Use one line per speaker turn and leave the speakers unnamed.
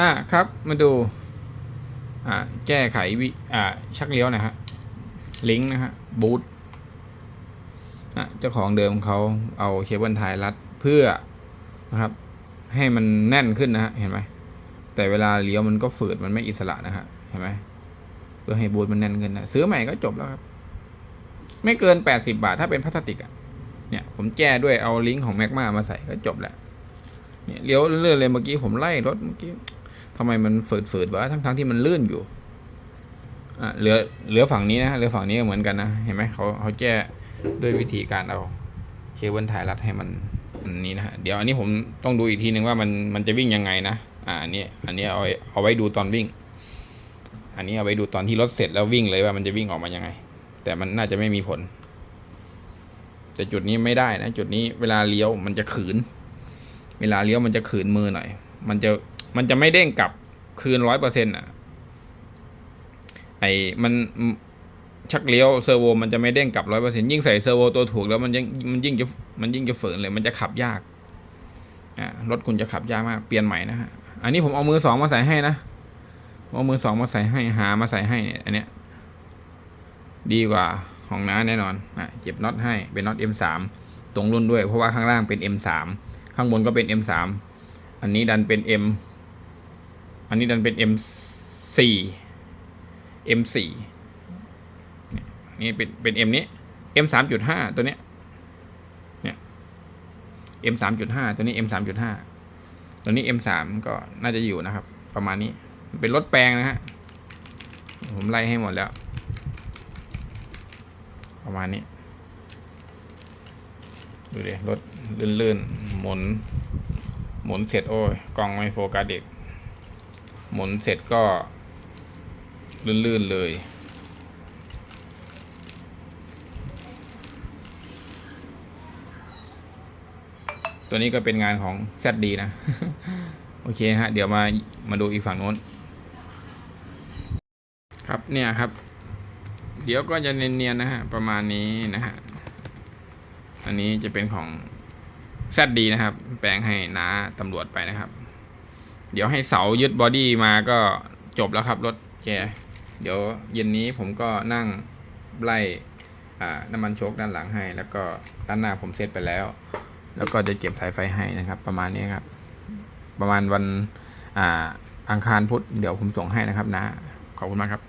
อะครับมาดูอ่าแก้ไขวิอ่าชักเลี้ยวนะฮะลิงก์นะฮะบูทอะเจ้าของเดิมเขาเอาเคเบิลไทยรัดเพื่อนะครับให้มันแน่นขึ้นนะฮะเห็นไหมแต่เวลาเลี้ยวมันก็ฝืดมันไม่อิสระนะฮะเห็นไหมเพื่อให้บูทมันแน่นขึ้นนะซื้อใหม่ก็จบแล้วครับ ไม่เกินแปดสิบาทถ้าเป็นพลาสติกอะเนี่ยผมแก้ด้วยเอาลิงก์ของแม็กมามาใส่ก็จบแหล้วเนี่ยเลี้ยวเลื่อนเลยเมื่อกี้ผมไล่รถเมื่อกี้ ทำไมมันฝืดๆวะทั้งๆทที่มันลื่นอยู่อะเหลือเหลือฝั่งนี้นะเหลือฝั่งนี้ก็เหมือนกันนะเห็นไหมเขาเขาแก้ด้วยวิธีการเอาเคเบิลถ่ายรัดให้มันอันนี้นะเดี๋ยวอันนี้ผมต้องดูอีกทีนึงว่ามันมันจะวิ่งยังไงนะอ่าอันนี้อันนี้เอาไว้เอาไว้ดูตอนวิ่ง อันนี้เอาไว้ดูตอนที่รถเสร็จแล้ววิ่งเลยว่ามันจะวิ่งออกมายังไง แต่มันน่าจะไม่มีผล แต่จุดนี้ไม่ได้นะ จุดนี้เวลาเลี้ยวมันจะขืน เวลาเลี้ยวมันจะขืนมือหน่อย มันจะ มันจะไม่เด้งกลับคืนร้อยเปอร์เซ็นต์อะไอ้มันชักเลี้ยวเซอร์โวมันจะไม่เด้งกลับร้อยเปอร์เซ็นต์ยิ่งใส่เซอร์โวตัวถูกแล้วมันยิ่งมันยิ่งจะมันยิ่งจะฝืนเลยมันจะขับยากอ่ารถคุณจะขับยากมากเปลี่ยนใหม่นะฮะอันนี้ผมเอามือสองมาใส่ให้นะเอามือสองมาใส่ให้หามาใส่ให้เนี่ยอันเนี้ยดีกว่าของน้าแน่นอนอะเก็บน็อตให้เป็นน็อต M3 ตรงรุ่นด้วยเพราะว่าข้างล่างเป็น M3 ข้างบนก็เป็น M3 อันนี้ดันเป็น M อันนี้ดันเป็น M4 M4 นี่นี่เป็นเป็น M นี้ M3.5 ตัวเนี้ยเนี่ย M3.5 ตัวนี้ M3.5 ตัวนี้ M3 ก็น่าจะอยู่นะครับ ประมาณนี้เป็นรถแปลงนะฮะผมไล่ให้หมดแล้ว ประมาณนี้ดูดิรถลื่นๆหมุน หมุนเสร็จโอ้ยกล้องไม่โฟกัสเด็ก หมุนเสร็จก็ลื่นๆเลยตัวนี้ก็เป็นงานของ ZD นะ โอเคฮะ เดี๋ยวมามาดูอีกฝั่งโน้น ครับเนี่ยครับ เดี๋ยวก็จะเนียนๆนะฮะ ประมาณนี้นะฮะ อันนี้จะเป็นของ ZD นะครับ แปลงให้น้าตำรวจไปนะครับ เดี๋ยวให้เสายึดบอดี้มาก็จบแล้วครับรถแกเดี๋ยวเย็นนี้ผมก็นั่งไล่น้ำมันโชคด้านหลังให้ แล้วก็ด้านหน้าผมเซตไปแล้ว แล้วก็จะเก็บสายไฟให้นะครับ ประมาณนี้ครับ ประมาณวันอ่าอังคารพุธเดี๋ยวผมส่งให้นะครับนะ ขอบคุณมากครับ